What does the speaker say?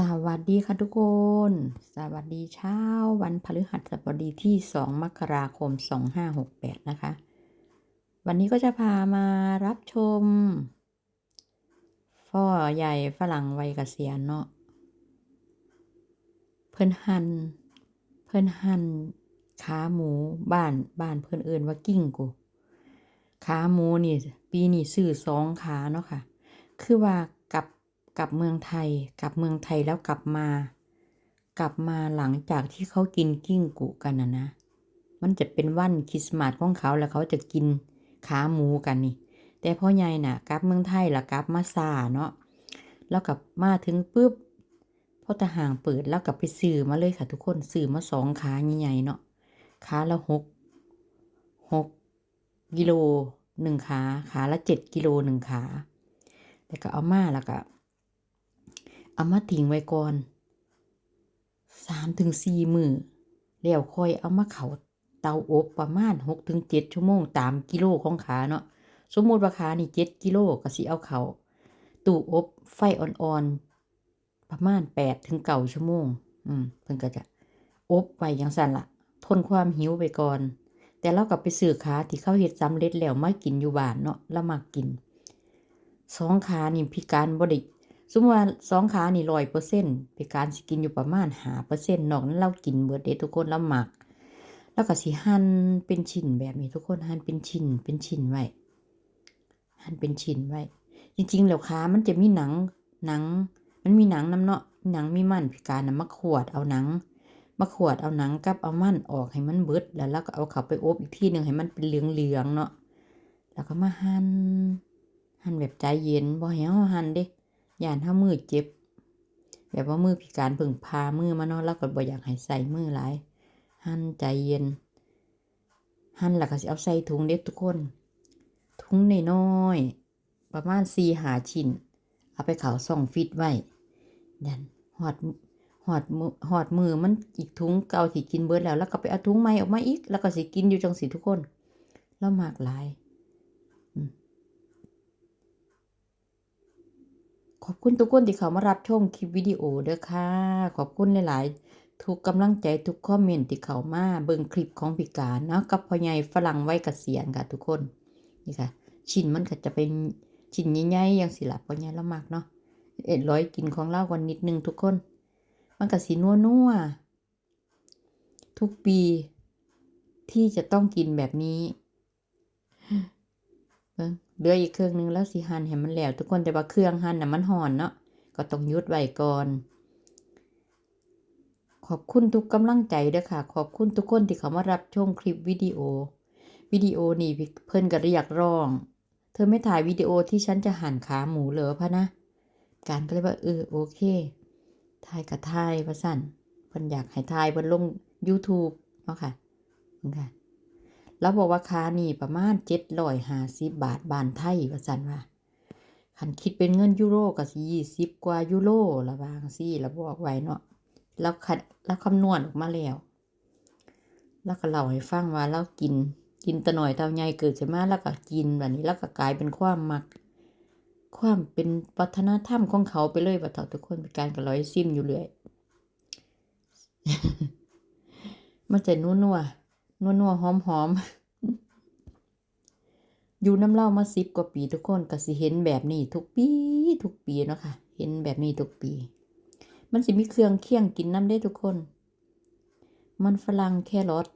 สวัสดีค่ะทุกคน สวัสดีเช้าวันพฤหัสบดีที่ 2 มกราคม 2568 นะคะ วันนี้ก็จะพามารับชมพ่อใหญ่ฝรั่งวัยเกษียณเนาะ เพิ่นหัน เพิ่นหัน ขาหมูบ้านบ้านเพิ่นเอิ้นว่ากิ้งกู ขาหมูนี่ ปีนี้ซื้อสองขาเนาะค่ะ คือว่า กลับเมืองไทย กลับเมืองไทยแล้วกลับมา กลับมาหลังจากที่เขากินกิ้งกุกันนะนะ มันจะเป็นวันคริสต์มาสของเขาแล้วเขาจะกินขาหมูกันนี่ แต่พ่อใหญ่น่ะ กลับเมืองไทยแล้วกลับมาซาเนาะ แล้วกลับมาถึงปุ๊บพ่อทหารเปิดแล้วกลับไปซื้อมาเลยค่ะทุกคนซื้อมาสองขาใหญ่ๆเนาะขาละหกหกกิโลหนึ่งขา ขาละเจ็ดกิโลหนึ่งขาแล้วก็เอามาแล้วก็ เอามาทิ้งไว้ก่อนสามถึงสี่มือแล้วค่อยเอามาเขาเตาอบประมาณหกถึงเจ็ดชั่วโมงตามกิโลของขาเนาะสมมุติว่าขานี่เจ็ดกิโลก็สิเอาเขาตู้อบไฟอ่อนๆประมาณแปดถึงเก้าชั่วโมง อืมเพิ่นก็จะอบไว้อย่างสั่นละทนความหิวไปก่อน แต่เราก็ไปซื้อขาที่เขาเฮ็ดสำเร็จแล้วมากินอยู่บ้านเนาะแล้วมากินสองขานี่พิการบ่ได้ สมมติว่าสองขานี่ร้อยเปอร์เซ็นต์พิการสิกินอยู่ประมาณหาเปอร์เซ็นต์นอกนั้นเรากินเบิดเด้ทุกคนเราหมัก แล้วก็สิหั่นเป็นชิ้นแบบนี้ทุกคนหั่นเป็นชิ้นเป็นชิ้นไว้หั่นเป็นชิ้นไว้ จริงๆแล้วขามันจะมีหนังหนัง มันมีหนังน้ำเนาะหนังมีมันพิการนะมาขวดเอาหนังมาขวดเอาหนังกับเอามันออกให้มันเบิดแล้วเราก็เอาเขาไปอบอีกที่หนึ่งให้มันเป็นเหลืองๆเนาะแล้วก็มาหั่นหั่นแบบใจเย็นบ่ให้เฮาหั่นเด้ ย่านเฮามือเจ็บ แบบว่ามือพิการเพิ่งพามือมาเนาะเราก็บ่อยากให้ใส่มือหลาย หั่นใจเย็น หั่นแล้วก็สิเอาใส่ถุงเด็ดทุกคน ถุงน้อยๆประมาณ4-5ชิ้น เอาไปเขาส่องฟิตไว้ยันหอดหอดมือหอดมือมันอีกถุงเก่าที่กินเบิดแล้ว แล้วก็ไปเอาถุงใหม่ออกมาอีก แล้วก็สิกินอยู่จังสิทุกคนแล้วมากหลาย ข อบคุณทุกคนที่เขามารับชมคลิปวิดีโอเด้อค่ะ ขอบคุณหลาย ๆ ทุกกำลังใจทุกคอมเมนต์ที่เขามาเบิ่งคลิปของพิการเนาะกับพ่อใหญ่ฝรั่งไว้กเกษียณค่ะทุกคนนี่ค่ะ ชิ้นมันก็จะเป็นชิ้นใหญ่ๆอย่างสิล่ะพ่อใหญ่ละมากเนาะเอ็ดร้อยกินของเรากันนิดนึงทุกคน มันก็สินัวๆทุกปีที่จะต้องกินแบบนี้ เบิ่งเหลืออีกเครื่องหนึงแล้วสิหั่นให้มันแล้วทุกคนแต่ว่าเครื่องหั่นน่ะมันห่อนเนาะก็ต้องยุดไว้ก่อน ขอบคุณทุกกำลังใจเด้อค่ะ ขอบคุณทุกคนที่เขามารับชมคลิปวิดีโอ วิดีโอนี่เพิ่นก็เรียกร้อง เธอไม่ถ่ายวิดีโอที่ฉันจะหั่นขาหมูเหรอพะนะ การก็เลยว่าเออโอเค ถ่ายกับถ่ายว่าสั่นเพิ่นอยากให้ถ่ายเพิ่นลง YouTube เนาะค่ะเพิ่ค่ะ แล้วบอกว่าค่านี่ประมาณเจ็ดร้อยห้าสิบบาทบานไทยว่าสันว่าคันคิดเป็นเงินยูโรก็สิยี่สิบกว่ายูโรละบางสิแล้วบอกไว้เนาะแล้วคัดแล้วคำนวณออกมาแล้ว แล้วก็เล่าให้ฟังว่าเรากินกินแตะหน่อยเท่าใหญ่เกิดขึ้นมาแล้วก็กินแบบนี้แล้วก็กลายเป็นความมัก ความเป็นวัฒนธรรมของเขาไปเลยว่าเถาทุกคนเป็นการกระร้อยซิมอยู่เรื่อย มันจะนัวนัว นัวนัวหอมหอมอยู่น้ำเล่ามาสิบกว่าปีทุกคนก็สิเห็นแบบนี้ทุกปีทุกปีเนาะค่ะ เห็นแบบนี้ทุกปี มันสิมีเครื่องเคี่ยงกินน้ำได้ทุกคน มันฝรั่งแครอท